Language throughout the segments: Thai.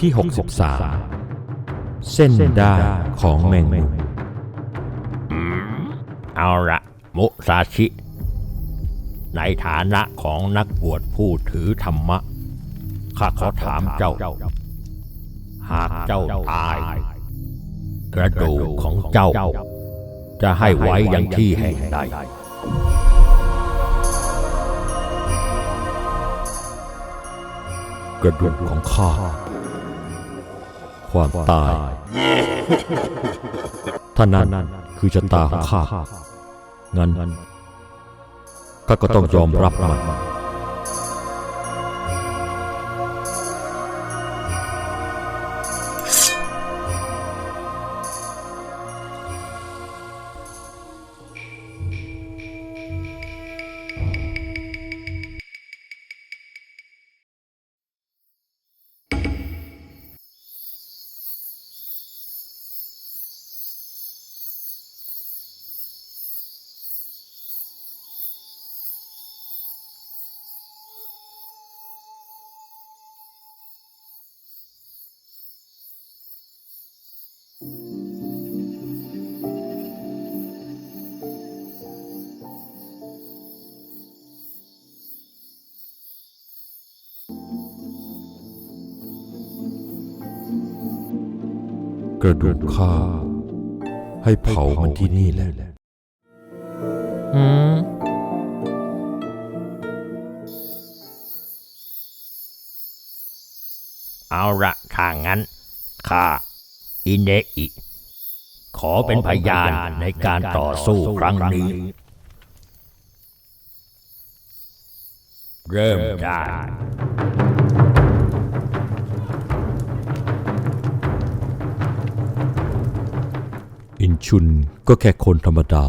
ที่ 63 เส้นด้ายของแมงมุมเอาละมุซาชิ ในฐานะของนักบวชผู้ถือธรรมะ ข้าขอถามเจ้า หากเจ้าตาย กระดูกของเจ้า จะให้ไว้อย่างที่แห่งใดกระดูกของข้า ความตายถ้านั้นคือชะตาของข้า งั้นข้าก็ต้องยอมรับมัน กระดูกข้าให้เผามันที่นี่แหละอืมเอาละถ้างั้นข้าอินเดอิ ขอเป็นพยานในการต่อสู้ครั้งนี้ เริ่มได้ อินชุนก็แค่คนธรรมดา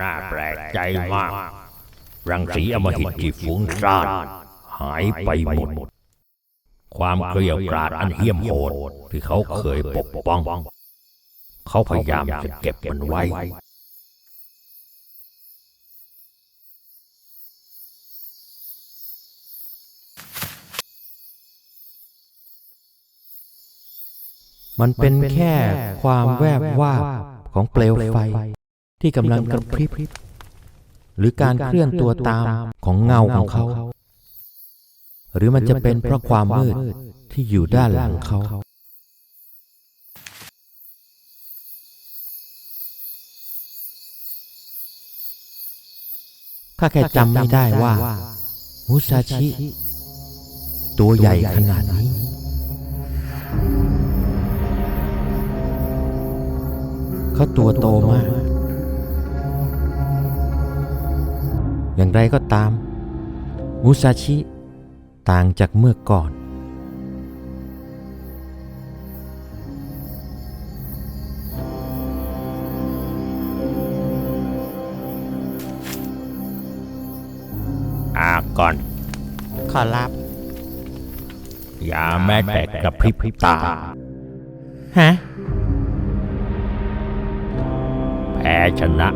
น่าแปลกใจมาก รังสีอำมหิตที่ฟุ้งซ่านหายไปหมด ความเกลียวกราดอันเหี้ยมโหดที่เขาเคยปกป้อง เขาพยายามจะเก็บมันไว้ มันเป็นแค่ความแวบวาของเปลวไฟที่กำลังกระพริบหรือการเคลื่อนตัวตามของเงาของเขา หรือมันจะเป็นเพราะความมืดที่อยู่ด้านหลังเขาข้าแค่จำไม่ได้ว่า มุซาชิ ตัวใหญ่ขนาดนี้ เขาตัวโตมาก อย่างไรก็ตาม มุซาชิ ต่างจากเมื่อก่อน อาก่อน ขอรับ อย่าแม้แต่กระพริบตา ฮะ แพ้ชนะ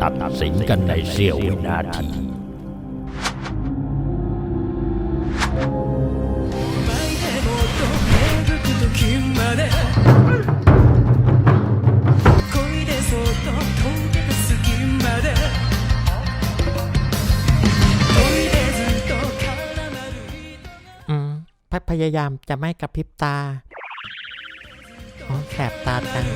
ตัดสินกันในเสี้ยววินาที พยายามจะไม่กระพริบตาอ๋อแสบตาจัง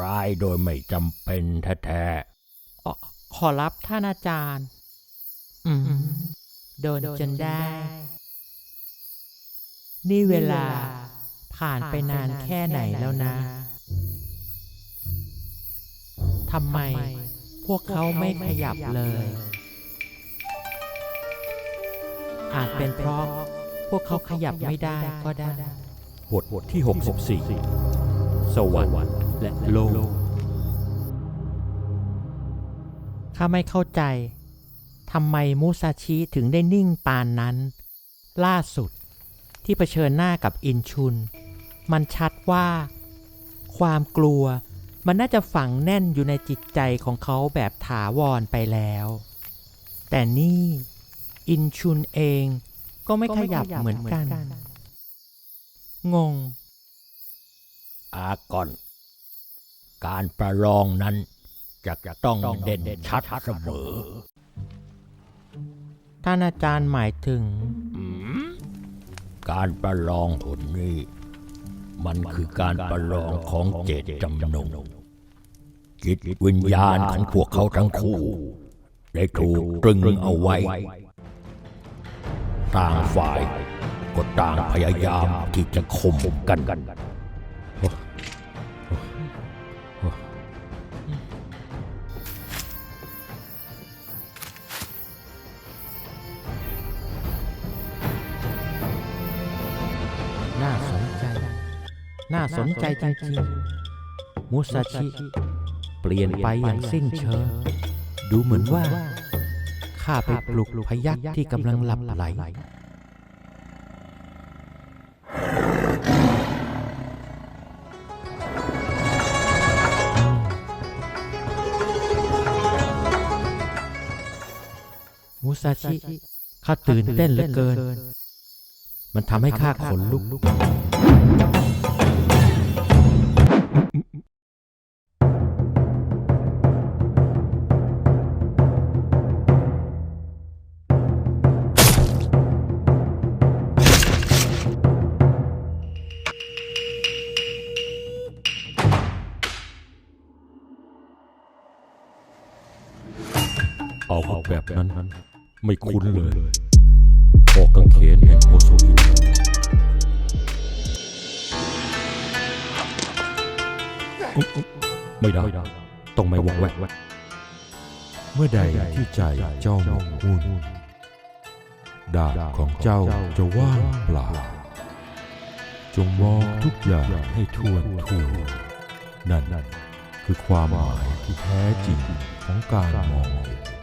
ร้ายโดยไม่จำเป็นแท้อ๋อขอรับท่านอาจารย์ อืม โดนจนได้ นี่เวลาผ่านไปนานแค่ไหนแล้วนะทำไม พวกเขาไม่ขยับเลย อาจเป็นเพราะพวกเขาขยับไม่ได้ก็ได้บทที่ 64 สวรรค์ และโลก ข้าไม่เข้าใจ ทำไมมุซาชิถึงได้นิ่งปานนั้น ล่าสุดที่เผชิญหน้ากับอินชุน มันชัดว่า ความกลัวมันน่าจะฝังแน่นอยู่ในจิตใจของเขาแบบถาวรไปแล้ว แต่นี่ อินชุนเองก็ไม่ขยับเหมือนกัน งง อากอน การประลองนั้นจะต้องเด่นชัดเสมอ ท่านอาจารย์หมายถึง การประลองหนนี้ มันคือการประลองของเจตจำนงจิตวิญญาณของพวกเขาทั้งคู่ ได้ถูกตรึงเอาไว้ ต่างฝ่ายก็ต่างพยายามที่จะข่มกันน่าสนใจจริงๆมุซาชิ เปลี่ยนไปอย่างสิ้นเชิงดูเหมือนว่าข้าไปปลุกพยักที่กำลังหลับไหล มุซาชิข้าตื่นเต้นเหลือเกิน มันทำให้ข้าขนลุก แบบนั้นไม่คุ้นเลยออกกังเขนแห่งโอโซอิไม่ได้ ต้องไม่วอกแวกเมื่อใดที่ใจเจ้าหมกมุ่นดาบของเจ้าจะว่างเปล่า จงมองทุกอย่างให้ทวนทูนั่นคือความหมายที่แท้จริงของการมองเห็น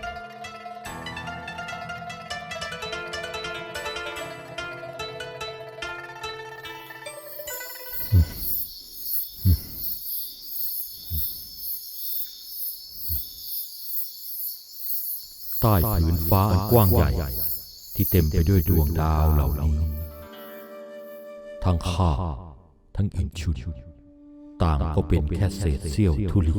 ใต้ผืนฟ้าอันกว้างใหญ่ ที่เต็มไปด้วยดวงดาวเหล่านี้ ทั้งข้าทั้งอินชุนต่างก็เป็นแค่เศษเสี้ยวธุลี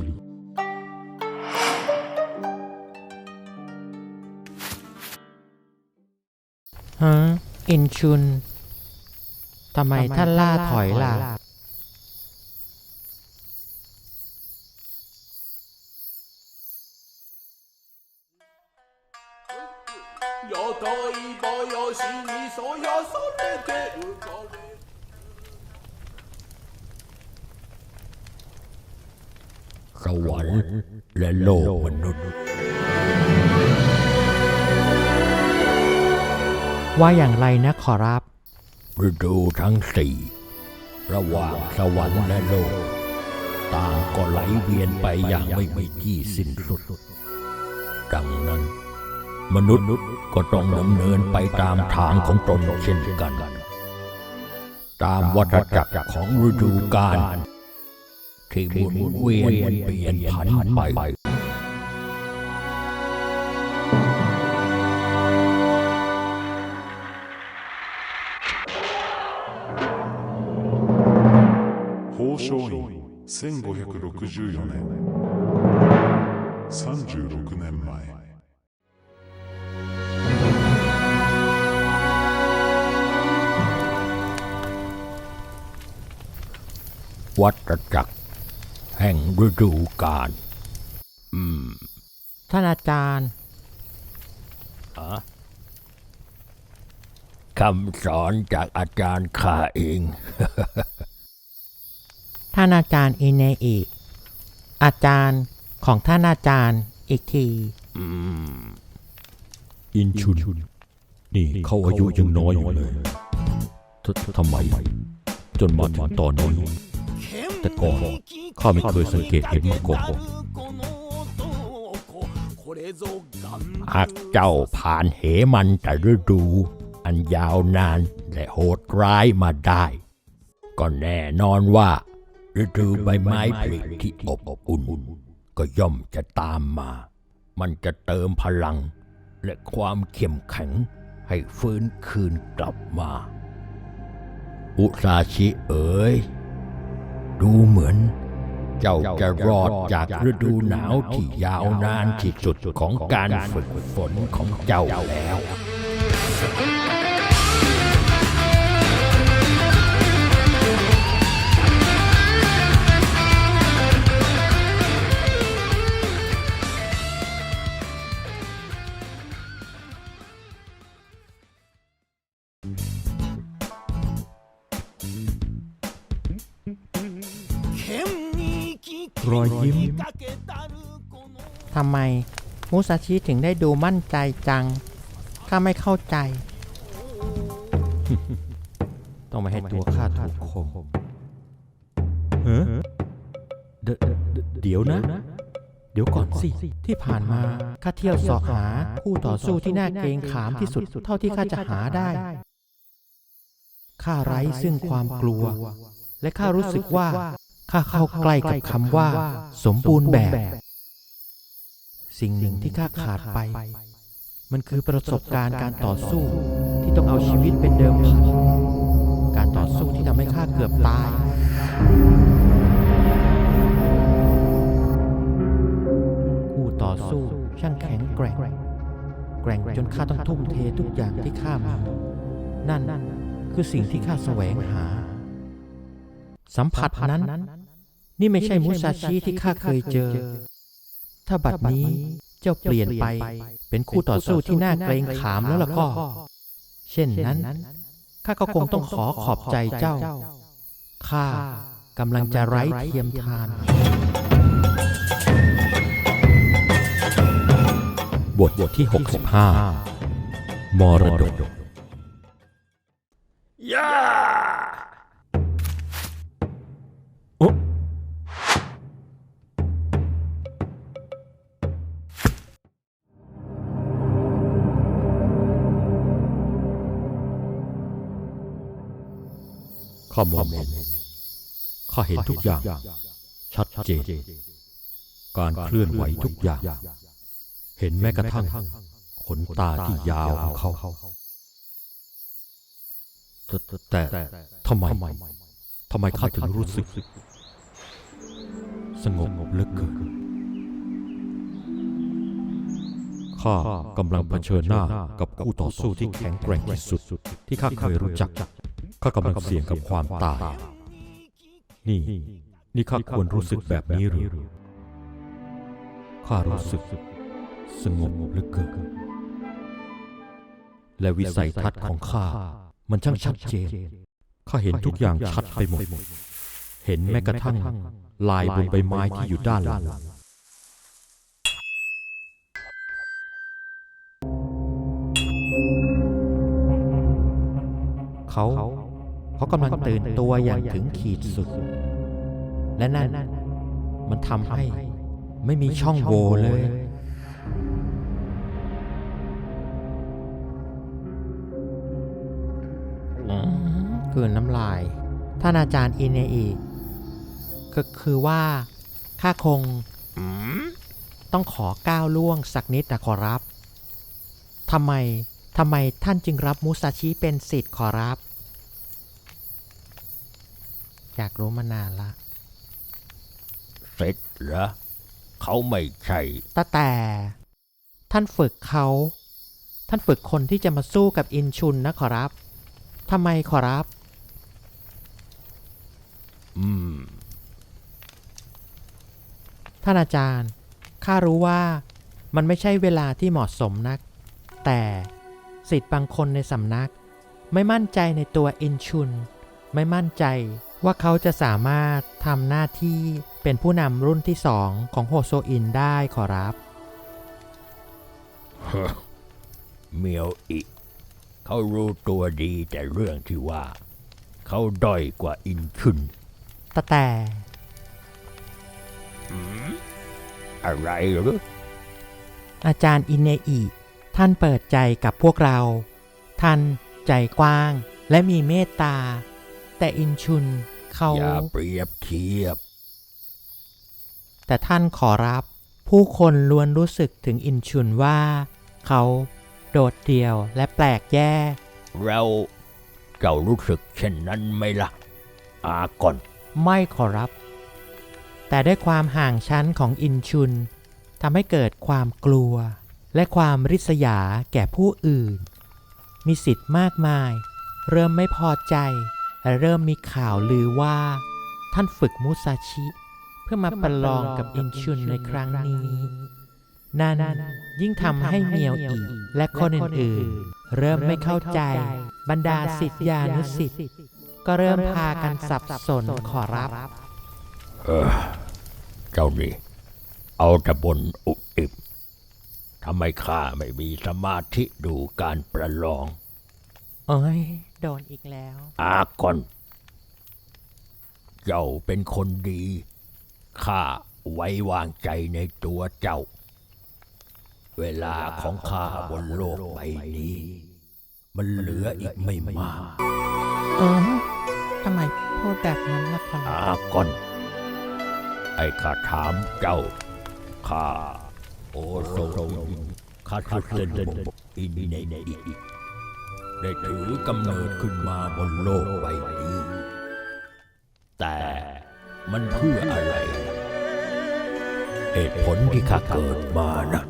ฮะอินชุนทำไมท่านล่าถอยล่ะ สวรรค์และโลกมนุษย์ ว่าอย่างไรนะขอรับฤดูทั้งสี่ระหว่างสวรรค์และโลก ต่างก็ไหลเวียนไปอย่างไม่มีที่สิ้นสุด ดังนั้น มนุษย์ก็ต้องดำเนินไปตามทางของตนเช่นกัน ตามวัฏจักรของฤดูกาล ที่หมุนเวียนเปลี่ยนผันไป 宝生院1564年36年前 วัฏจักร แห่งฤดูกาลท่านอาจารย์ อะคำสอนจากอาจารย์ข้าเอง ท่านอาจารย์อินเนอิอาจารย์ของท่านอาจารย์อีกทีอินชุน นี่เขาอายุยังน้อยอยู่เลยททำไม จนมาถึงตอนนี้ แต่ก่อนข้าไม่เคยสังเกตเห็นมาก่อนหากเจ้าผ่านเหมันแต่ฤดู อันยาวนานและโหดร้ายมาได้ ก็แน่นอนว่า ฤดูใบไม้ผลิที่อบอุ่น ก็ย่อมจะตามมา มันจะเติมพลัง และความเข้มแข็งให้ฟื้นคืนกลับมา อุซาชิเอ๋ย ดูเหมือน เจ้าจะรอดจากฤดูหนาวที่ยาวนานที่สุดของการฝึกฝนของเจ้าแล้ว มทำไมมุซาชิถึงได้ดูมั่นใจจัง ข้าไม่เข้าใจ ต้องไม่ให้ตัวข้าถูกข่มเฮ้เดเดเดเดี๋ยวนะ เดี๋ยวก่อนสิ ที่ผ่านมาข้าเที่ยวเสาะหาคู่ต่อสู้ที่น่าเกรงขามที่สุดเท่าที่ข้าจะหาได้ข้าไร้ซึ่งความกลัว และข้ารู้สึกว่า ข้าเข้าใกล้กับคำว่า สมบูรณ์แบบ สิ่งหนึ่งที่ข้าขาดไป มันคือประสบการณ์การต่อสู้ที่ต้องเอาชีวิตเป็นเดิมพันการต่อสู้ที่ทำให้ข้าเกือบตายคู่ต่อสู้ช่างแข็งแกร่ง แกร่งจนข้าต้องทุ่มเททุกอย่างที่ข้ามีนั่นคือสิ่งที่ข้าแสวงหา สัมผัสนั้น นี่ไม่ใช่มุซาชิที่ข้าเคยเจอ ถ้าบัดนี้เจ้าเปลี่ยนไป เป็นคู่ต่อสู้ที่น่าเกรงขามแล้วล่ะก็ เช่นนั้นข้าก็คงต้องขอขอบใจเจ้าข้ากำลังจะไร้เทียมทาน บทบทที่ 65 มรดกย่ ข้ามองเห็นข้าเห็นทุกอย่าง ชัดเจน การเคลื่อนไหวทุกอย่าง เห็นแม้กระทั่ง ขนตาที่ยาวของเขาแต่แต่ทำไมทำไมข้าถึงรู้สึก สงบเหลือเกินข้ากำลังเผชิญหน้ากับคู่ต่อสู้ที่แข็งแกร่งที่สุด ที่ข้าเคยรู้จัก ข้ากำลังเสี่ยงกับความตาย นี่ นี่ข้าควรรู้สึกแบบนี้หรือ ข้ารู้สึก สงบเหลือเกิน และวิสัยทัศน์ของข้า มันช่างชัดเจน ข้าเห็นทุกอย่างชัดไปหมด เห็นแม้กระทั่ง ลายบนใบไม้ที่อยู่ด้านหลังเขา เขากำลังตื่นตัวอย่างถึงขีดสุด และนั่นมันทำให้ไม่มีช่องโหว่เลยคือน้ำลาย ท่านอาจารย์อินเนอีก็คือว่า ข้าคงต้องขอก้าวล่วงสักนิดนะขอรับ ทำไม ทำไมท่านจึงรับมุซาชิเป็นสิทธิ์ขอรับ อยากรู้มานานละเสร็จเหรอเขาไม่ใช่แต่แต่ ท่านฝึกเขา ท่านฝึกคนที่จะมาสู้กับอินชุนนะขอรับทำไมขอรับ อืม ท่านอาจารย์ ข้ารู้ว่ามันไม่ใช่เวลาที่เหมาะสมนัก แต่สิทธิ์บางคนในสำนัก ไม่มั่นใจในตัวอินชุน ไม่มั่นใจ ว่าเขาจะสามารถทำหน้าที่เป็นผู้นำรุ่นที่สองของโฮโซอินได้ขอรับ เมียวอิ เขารู้ตัวดีแต่เรื่องที่ว่า เขาด้อยกว่าอินชุนแต่แต่อะไรหรืออาจารย์อินเนอิท่านเปิดใจกับพวกเรา ท่านใจกว้างและมีเมตตา แต่อินชุนเขาอย่าเปรียบเทียบ แต่ท่านขอรับผู้คนล้วนรู้สึกถึงอินชุนว่า เขาโดดเดี่ยวและแปลกแยก เราเจ้ารู้สึกเช่นนั้นไหมล่ะ อาก่อน ไม่ขอรับ แต่ด้วยความห่างชั้นของอินชุนทำให้เกิดความกลัว และความริษยาแก่ผู้อื่น มีสิทธิ์มากมาย เริ่มไม่พอใจ และเริ่มมีข่าวลือว่า ท่านฝึกมุซาชิ เพื่อมาประลองกับอินชุนในครั้งนี้ นั่นยิ่งทำให้เมียวอีและคนอื่นๆ เริ่มไม่เข้าใจ บรรดาสิทธิานุสิทธิ์ก็เริ่มพากันสับสนขอรับ เออเจ้านี่เอาแต่บนอุบอิบทำไมข้าไม่มีสมาธิดูการประลอง เอ้ย โดนอีกแล้ว อาก่อน เจ้าเป็นคนดี ข้าไว้วางใจในตัวเจ้า เวลาของข้าบนโลกใบนี้ มันเหลืออีกไม่มาก เออทำไมพูดแบบนั้นล่ะครับอาก่อน ไอ้ข้าถามเจ้า ข้า โอโซโรข้าสุดเซนบอินเนอิ ได้ถือกำเนิดขึ้นมาบนโลกใบนี้ แต่มันเพื่ออะไร เหตุผลที่ข้าเกิดมานะ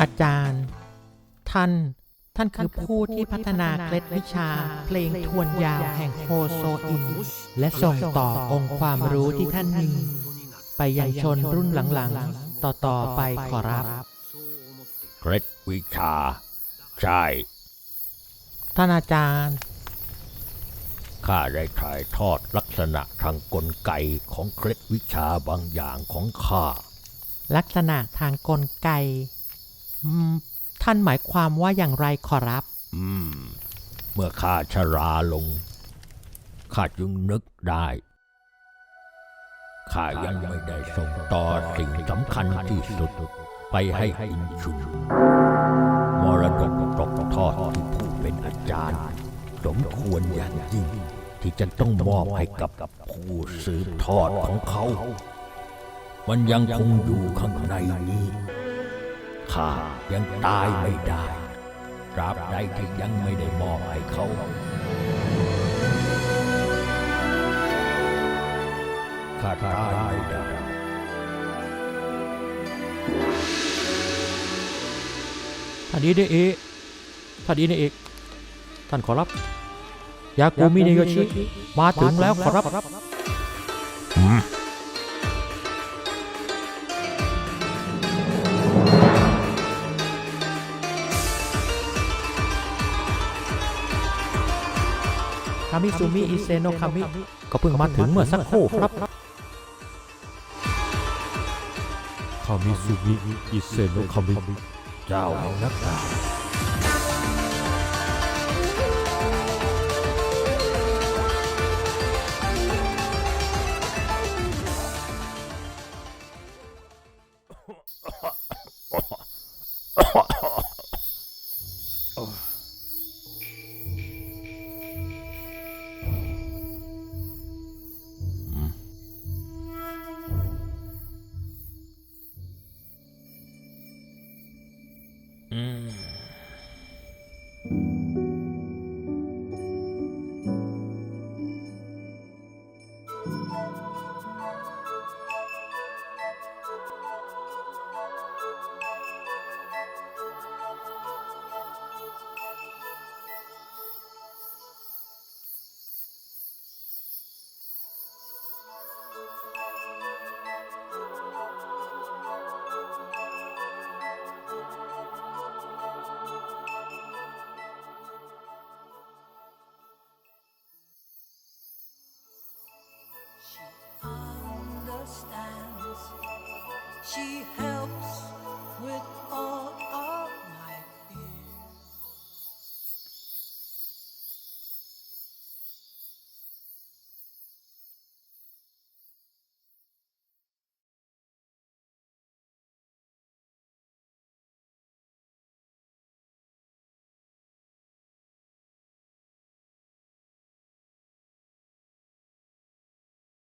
อาจารย์ ท่าน ท่านคือผู้ที่พัฒนาเคล็ดวิชา เพลงทวนยาวแห่งโฮโซอิน และส่งต่อองค์ความรู้ที่ท่านมี ไปยังชนรุ่นหลังๆ ต่อๆไปขอรับ เคล็ดวิชา ใช่ ท่านอาจารย์ ข้าได้ถ่ายทอดลักษณะทางกลไกของเคล็ดวิชาบางอย่างของข้า ลักษณะทางกลไกอืมท่านหมายความว่าอย่างไรขอรับ อืม เมื่อข้าชราลง ข้าจึงนึกได้ ข้ายังไม่ได้ส่งต่อสิ่งสำคัญที่สุด ไปให้อินชุนมรดกตกทอดที่ผู้เป็นอาจารย์ สมควรอย่างยิ่ง ที่จะต้องมอบให้กับผู้สืบทอดของเขา มันยังคงอยู่ข้างในนี้ข้ายังตายไม่ได้ตราบใดที่ยังไม่ได้มอบให้เขา ข้าตายไม่ได้ท่านอินเนอิท่านอินเนอิท่านขอรับ ยากูมิเนโยชิ มาถึงแล้วขอรับ คามิซูมิอิเซโนคามิ ก็เพิ่งมาถึงเมื่อสักครู่ครับ มิสุมิอิเซโนคามิเจ้าแห่งนักดาบ She helps with